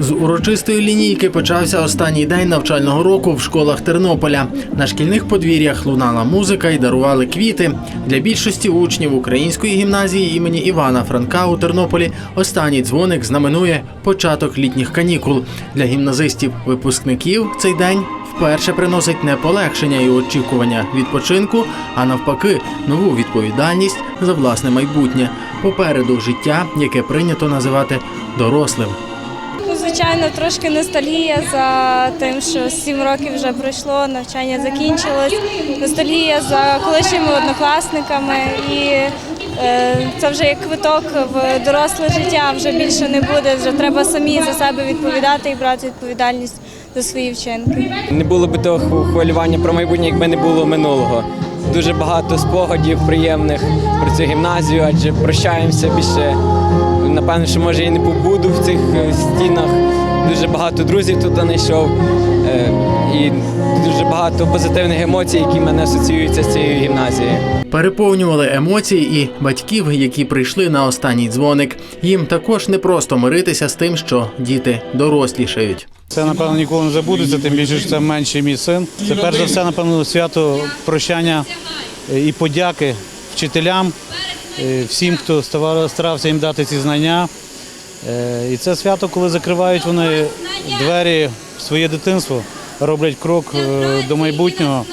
З урочистої лінійки почався останній день навчального року в школах Тернополя. На шкільних подвір'ях лунала музика і дарували квіти. Для більшості учнів української гімназії імені Івана Франка у Тернополі останній дзвоник знаменує початок літніх канікул. Для гімназистів-випускників цей день вперше приносить не полегшення і очікування відпочинку, а навпаки, нову відповідальність за власне майбутнє. Попереду життя, яке прийнято називати дорослим. Звичайно, трошки ностальгія за тим, що сім років вже пройшло, навчання закінчилось. Ностальгія за колишніми однокласниками, і е, це вже як квиток в доросле життя. Вже більше не буде. Вже треба самі за себе відповідати і брати відповідальність за свої вчинки. Не було б того хвилювання про майбутнє, якби не було минулого. Дуже багато спогадів приємних про цю гімназію, адже прощаємося більше. Напевно, що може і не побуду в цих багато друзів тут знайшов. е, І дуже багато позитивних емоцій, які в мене асоціюються з цією гімназією. Переповнювали емоції і батьків, які прийшли на останній дзвоник. Їм також не просто миритися з тим, що діти дорослішають. Це напевно ніколи не забудеться, тим більше що це менший мій син. Це перш за все, напевно, свято прощання е, і подяки вчителям, е, всім, хто старався їм дати ці знання. Е, І це свято, коли закривають вони двері в своє дитинство, роблять крок е, до майбутнього.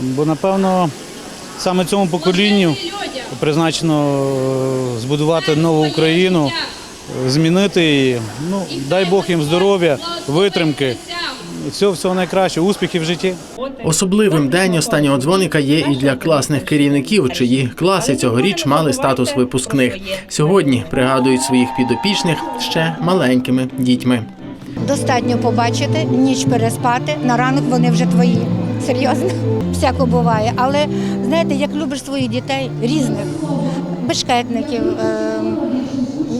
Бо, напевно, саме цьому поколінню призначено е, збудувати нову Україну, змінити її. Ну, дай Бог їм здоров'я, витримки. І всього, всього найкращого, успіхів в житті. Особливим день останнього дзвоника є і для класних керівників, чиї класи цьогоріч мали статус випускних. Сьогодні пригадують своїх підопічних ще маленькими дітьми. Достатньо побачити, ніч переспати, на ранок вони вже твої. Серйозно, всяко буває. Але знаєте, як любиш своїх дітей різних, бешкетників, е,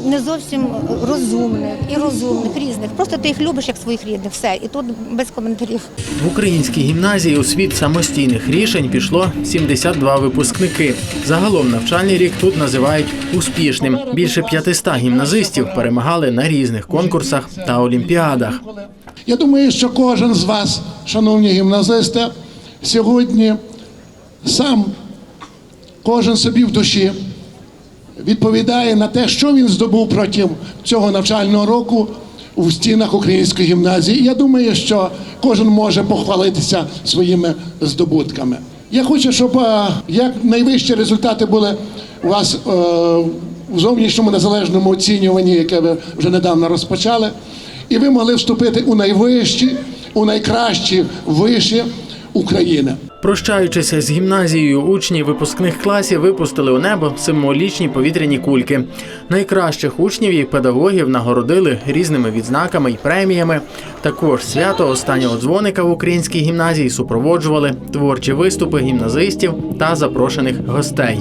не зовсім розумних і розумних, різних. Просто ти їх любиш як своїх рідних. Все. І тут без коментарів. В українській гімназії у світ самостійних рішень пішло 72 випускники. Загалом навчальний рік тут називають успішним. Більше 500 гімназистів перемагали на різних конкурсах та олімпіадах. Я думаю, що кожен з вас, шановні гімназисти, сьогодні сам кожен собі в душі відповідає на те, що він здобув протягом цього навчального року у стінах української гімназії. Я думаю, що кожен може похвалитися своїми здобутками. Я хочу, щоб е, як найвищі результати були у вас е, у зовнішньому незалежному оцінюванні, яке ви вже недавно розпочали, і ви могли вступити у найвищі, у найкращі виші України. Прощаючися з гімназією, учні випускних класів випустили у небо символічні повітряні кульки. Найкращих учнів і педагогів нагородили різними відзнаками і преміями. Також свято останнього дзвоника в українській гімназії супроводжували творчі виступи гімназистів та запрошених гостей.